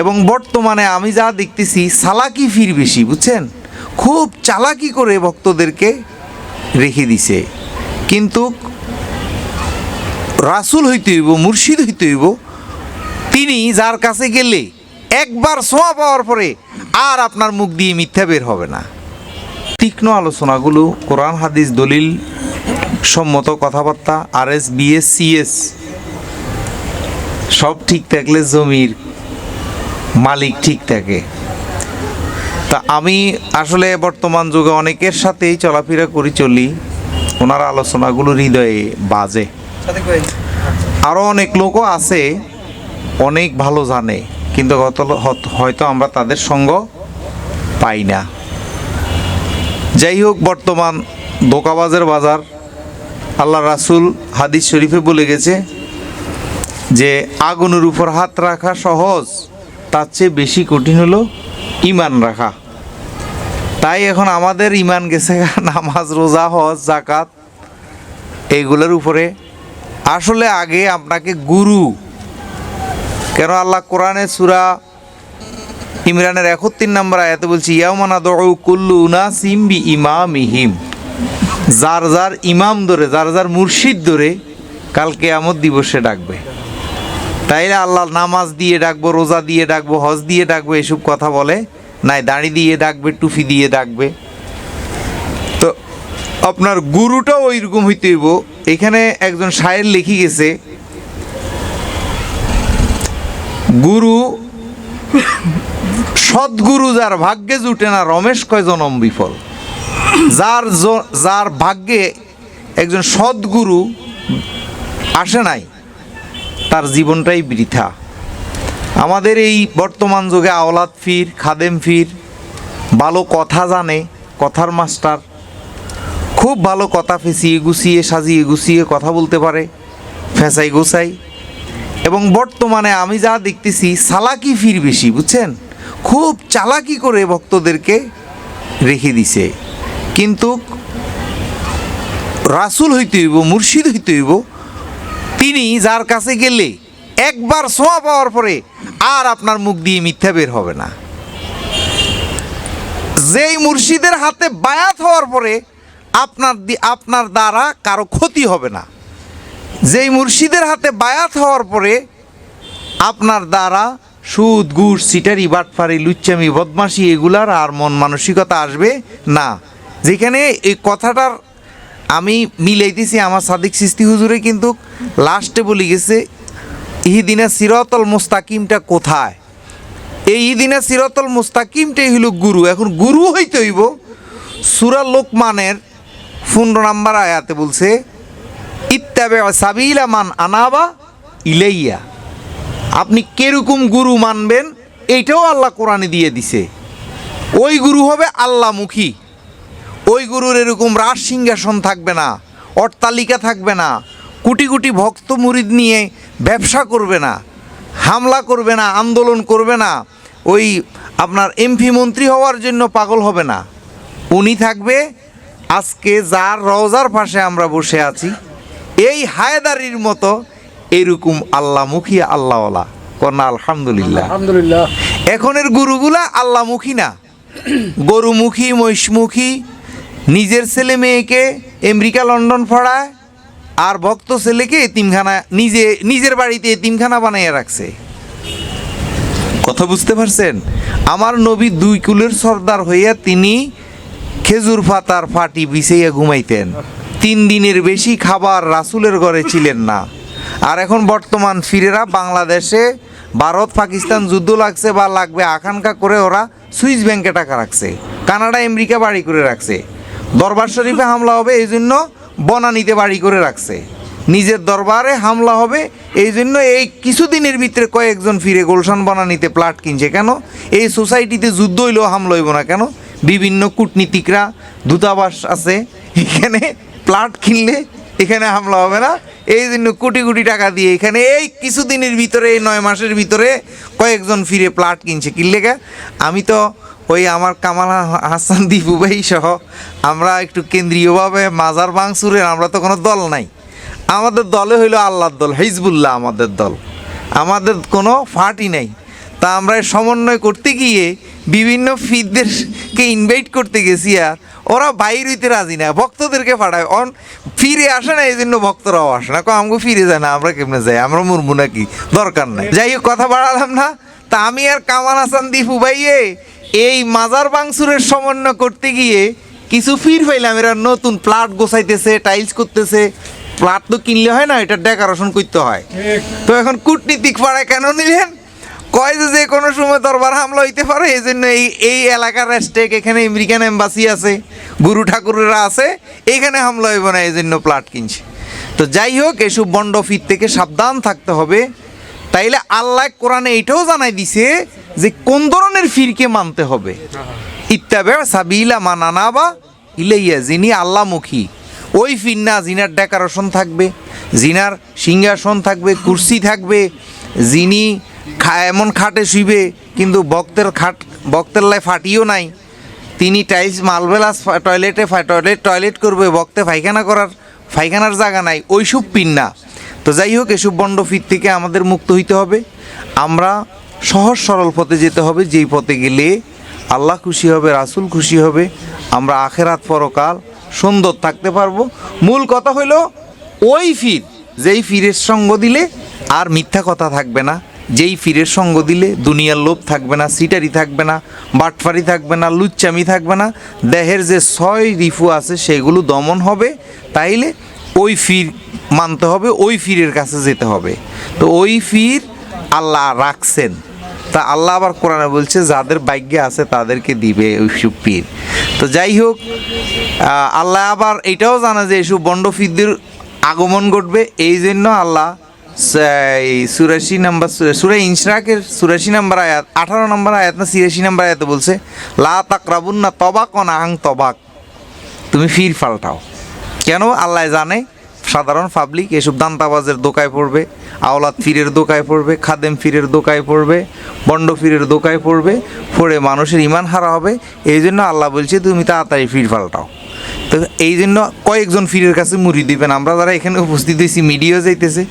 এবং বর্তমানে আমি যা দেখতেছি সালাকি ফির বেশি, বুঝছেন? খুব চালাকি করে ভক্তদেরকে রেখে দিছে। কিন্তু রাসুল হইতে হইব, মুর্শিদ হইতে হইব, তিনি যার কাছে গেলে একবার ছোঁয়া পাওয়ার পরে আর আপনার মুখ দিয়ে মিথ্যা বের হবে না। তীক্ষ্ণ আলোচনাগুলো, কোরআন, হাদিস, দলিল সম্মত কথাবার্তা আর এস বিএস, সিএস, সব ঠিক থাকলে জমির মালিক ঠিক থাকে। তা আমি আসলে বর্তমান যুগে অনেকের সাথেই চলাফেরা করি চলি। ওনার আলোচনাগুলো হৃদয়ে বাজে। আরও অনেক লোকও আছে অনেক ভালো জানে কিন্তু গত- হয়তো আমরা তাদের সঙ্গ পাই না। যাই হোক বর্তমান দোকাবাজের বাজার আল্লাহ রাসুল হাদিস শরীফে বলে গেছে যে আগুনের উপর হাত রাখা সহজ। তার চেয়ে বেশি কঠিন হলো ইমান রাখা। তাই এখন আমাদের ইমান গেছে নামাজ, রোজা, হজ জাকাত এইগুলোর উপরে। আসলে আগে আপনাকে গুরু, কেন আল্লাহ কোরআনে সুরা ইমরানের একত্রিশ নম্বর আয়াতে বলছি ইয়ামানা দউ কুল্লু না সিম্বি ইমামিহিম যার যার ইমাম ধরে, যার যার মুর্শিদ ধরে কালকে আমদ দিবসে ডাকবে। তাইলে আল্লাহ নামাজ দিয়ে ডাকবো, রোজা দিয়ে ডাকবো, হজ দিয়ে ডাকবো, এসব কথা বলে। নাই, দাড়ি দিয়ে ডাকবে টুফি দিয়ে ডাকবে। তো আপনার গুরুটাও ওইরকম হইতে হইব। এখানে একজন শায়ের লিখি গেছে, গুরু, সদ্গুরু যার ভাগ্যে জুটে না, রমেশ কয় জনম বিফল? যার যার ভাগ্যে একজন সদ্গুরু আসে নাই তার জীবনটাই বৃথা। আমাদের এই বর্তমান যুগে আওলাদ ফির, খাদেম ফির, ভালো কথা জানে, কথার মাস্টার। খুব ভালো কথা ফেঁচিয়ে গুছিয়ে, সাজিয়ে গুছিয়ে কথা বলতে পারে, ফেঁসাই গোসাই। এবং বর্তমানে আমি যা দেখতেছি সালাকি ফির বেশি, বুঝছেন? খুব চালাকি করে ভক্তদেরকে রেখে দিছে। কিন্তু রাসুল হইতে হইব, মুর্শিদ হইতে হইব তিনি যার কাছে গেলে একবার ছোঁয়া পাওয়ার পরে আর আপনার মুখ দিয়ে মিথ্যা বের হবে না। যেই মুর্শিদের হাতে বায়াত হওয়ার পরে আপনার আপনার দ্বারা কারও ক্ষতি হবে না। যেই মুর্শিদের হাতে বায়াত হওয়ার পরে আপনার দ্বারা সুদ গুড় সিটারি বাটফারি, লুচ্চামি, বদমাশি এগুলার আর মন মানসিকতা আসবে না। যেখানে এই কথাটার আমি মিলাইতেছি আমার সাদিক সিস্তি হুজুরে কিন্তু লাস্টে বলি গেছে, ইহিদিনা সিরতল মুস্তাকিমটা কোথায়? এই ইদিনা সিরতল মুস্তাকিমটাই হইল গুরু। এখন গুরু হইতে হইব। সুরা লোকমানের পনেরো নাম্বার আয়াতে বলছে ইত্যাবে সাবিলা মান আনাবা ইলাইয়া। আপনি কেরকম গুরু মানবেন, এইটাও আল্লাহ কোরআনে দিয়ে দিছে। ওই গুরু হবে আল্লাহমুখী। ওই গুরুর এরকম রাজ সিংহাসন থাকবে না অট্টালিকা থাকবে না কোটি কোটি ভক্ত মুরিদ নিয়ে ব্যবসা করবে না হামলা করবে না আন্দোলন করবে না ওই আপনার এমপি মন্ত্রী হওয়ার জন্য পাগল হবে না। উনি থাকবে আজকে যার রওজার পাশে আমরা বসে আছি এই হায়দারির মতো এরকম আল্লাহমুখী আল্লাহওয়ালা। কন্যা আলহামদুলিল্লাহ। আলহামদুলিল্লাহ। এখনের গুরুগুলা আল্লাহমুখী না। গরুমুখী মহিষমুখী নিজের ছেলে মেয়েকে আমেরিকা, লন্ডন পড়ায় আর ভক্ত ছেলেকে এতিমখানা, নিজে, নিজের বাড়িতে এতিমখানা বানাইয়া রাখছে। কথা বুঝতে পারছেন? আমার নবী দুই কুলের সর্দার হইয়া তিনি খেজুর পাতার ফাটি বিছাইয়া ঘুমাইতেন। তিন দিনের বেশি খাবার রাসুলের ঘরে ছিলেন না। আর এখন বর্তমান ফিরেরা বাংলাদেশে, ভারত, পাকিস্তান যুদ্ধ লাগছে বা লাগবে, আকাঙ্ক্ষা করে ওরা সুইস ব্যাংকে টাকা রাখছে। কানাডা, আমেরিকা বাড়ি করে রাখছে। দরবার শরীফে হামলা হবে, এই জন্য বনানীতে বাড়ি করে রাখছে। নিজের দরবারে হামলা হবে, এই জন্য এই কিছুদিনের ভিতরে কয়েকজন ফিরে গোলশান বনানীতে প্লাট কিনছে। কেন? এই সোসাইটিতে যুদ্ধ হইলেও হামলা হইব না কেন? বিভিন্ন কূটনীতিকরা, দূতাবাস আছে, এখানে প্লাট কিনলে এখানে হামলা হবে না। এই জন্য কোটি কোটি টাকা দিয়ে এখানে এই কিছুদিনের ভিতরে, এই নয় মাসের ভিতরে কয়েকজন ফিরে প্লাট কিনছে। কিনলে আমি তো ওই আমার কামাল হাসান দীপু ভাই সহ আমরা একটু কেন্দ্রীয়ভাবে মাজার বাংসুরের, আমরা তো কোনো দল নাই। আমাদের দলে হইল আল্লাহর দল, হিজবুল্লাহ আমাদের দল। আমাদের কোনো ফাটি নাই। তা আমরা সমন্বয় করতে গিয়ে বিভিন্ন ফিরদেরকে ইনভাইট করতে গেছি আর ওরা বাইর হইতে রাজি না, ভক্তদেরকে পাঠায়। অন, ফিরে আসে না এই জন্য ভক্তরাও আসে না। আমাকে ফিরে যায় না, আমরা কেমনে যাই? আমরা মুরমু নাকি? দরকার নাই। যাই হোক, কথা বাড়ালাম না। তা আমি আর কামাল হাসান দীপু ভাইয়ে এই মাজার বাংসুরের সমন্বয় করতে গিয়ে কিছু ফির পাইলাম এরা নতুন প্লাট গোছাইতেছে টাইলস করতেছে। প্লাট তো কিনলে হয় না, এটা ডেকোরেশন করতে হয়। তো এখন কূটনীতিক পাড়ায় কেন নিলেন? কয় যে যে কোনো সময় দরবার হামলা হইতে পারে এই জন্য এই এই এলাকার রেস্টেক এখানে আমেরিকান এম্বাসি আছে, গুরু ঠাকুরেরা আছে, এখানে হামলা হইব না এই জন্য প্লাট কিনছে। তো যাই হোক, এসব বন্ড ফির থেকে সাবধান থাকতে হবে। তাইলে আল্লাহ কোরআনে এইটাও জানাই দিছে যে কোন ধরনের ফিরকে মানতে হবে। ইত্যাবে সাবিলা মানানাবা ইলাইয়া যিনি আল্লাহমুখী। ওই ফিন্না জিনার ডেকারেশন থাকবে জিনার সিংহাসন থাকবে কুর্সি থাকবে যিনি খা- এমন খাটে শুইবে কিন্তু ভক্তের খাট ভক্তের লাই ফাটিও নাই। তিনি টাইলস মালবেলাস টয়লেটে টয়লেট টয়লেট করবে বক্তে পায়খানা করার পায়খানার জায়গা নাই ওইসব পিন্না তো যাই হোক, এসব বন্ড ফির থেকে আমাদের মুক্ত হইতে হবে। আমরা সহজ সরল পথে যেতে হবে, যেই পথে গেলে আল্লাহ খুশি হবে, রাসূল খুশি হবে, আমরা আখেরাত পরকাল সুন্দর থাকতে পারব। মূল কথা হইল, ওই ফির, যেই ফিরের সঙ্গ দিলে আর মিথ্যা কথা থাকবে না। যেই ফিরের সঙ্গ দিলে দুনিয়ার লোভ থাকবে না, সিটারি থাকবে না, বাটফারি থাকবে না, লুচ্চামি থাকবে না, দেহের যে ছয় রিফু আছে, সেগুলো দমন হবে। তাইলে ওই ফির মানতে হবে, ওই ফিরের কাছে যেতে হবে। তো ওই ফির আল্লাহ রাখছেন। তা আল্লাহ আবার কোরআনে বলছে, যাদের ভাগ্যে আছে তাদেরকে দিবে ওইসব পীর তো যাই হোক আল্লাহ আবার এটাও জানা যে এইসব বন্ড ফিরদের আগমন ঘটবে। এই জন্য আল্লাহ সুরাশি নাম্বার, সুরা ইনশরাকের সুরাশি নাম্বার আয়াত, আঠারো নম্বর আয়াত না ছিয়াশি নাম্বার আয়াতে বলছে, লা তাকরাবুন না তবাক আং তবাক। তুমি ফির পাল্টাও কেন? আল্লাহ জানে। সাধারণ পাবলিক এসব দান্তাবাজের দোকায় পড়বে, আওলাদ ফিরের দোকায় পড়বে, খাদেম ফিরের দোকায় পড়বে, বন্ড ফিরের দোকায় পড়বে, পড়ে মানুষের ইমান হারা হবে। এই জন্য আল্লাহ বলছে, তুমি তাড়াতাড়ি ফির পাল্টাও। তো এই জন্য কয়েকজন ফিরের কাছে মুড়ি দিবেন। আমরা যারা এখানে উপস্থিত হয়েছি, মিডিয়া যাইতেছে,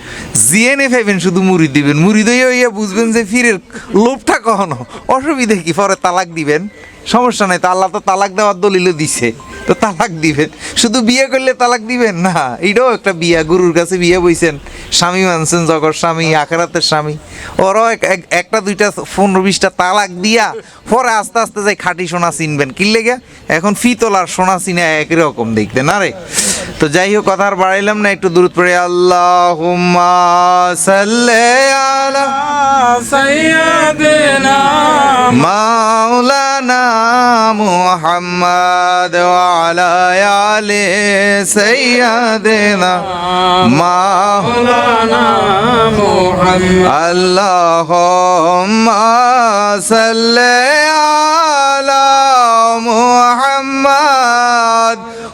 জিএনএ পাইবেন শুধু মুড়ি দিবেন। মুড়ি দইয়া বুঝবেন যে ফিরের লোভটা কখনো, অসুবিধে কি? পরে তালাক দিবেন। সমস্যা নাই, তো আল্লাহ তো তালাক দেওয়ার দলিলও দিছে। তো তালাক দিবেন। শুধু বিয়ে করলে তালাক দিবেন? না, এটাও একটা বিয়া, গুরুর কাছে বিয়ে বইছেন। স্বামী মানছেন জগর স্বামী, আখেরাতের স্বামী। ওরাও এক- এক- একটা, দুইটা, পনেরো, বিশটা তালাক দিয়া পরে আস্তে আস্তে যাই খাঁটি সোনা চিনবেন। কিনলে গিয়া এখন ফিতলার সোনা চিনে একই রকম দেখতে না রে? তো যাই হোক, কথা আর বাড়াইলাম না, একটু দূরত পড়ে। আল্লাহ মোহাম্মদ মুহাম্মদ। আলায়ালে সৈয়াদেনা মাওলানা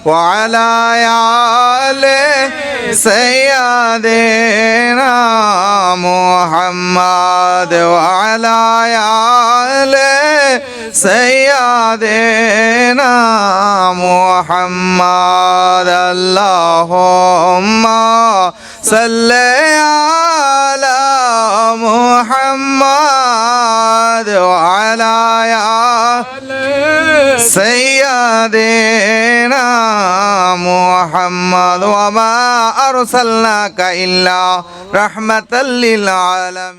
وعلى آل سيدنا محمد وعلى آل سيدنا محمد. اللهم صل على محمد وما أرسلناك إلا رحمة للعالمين.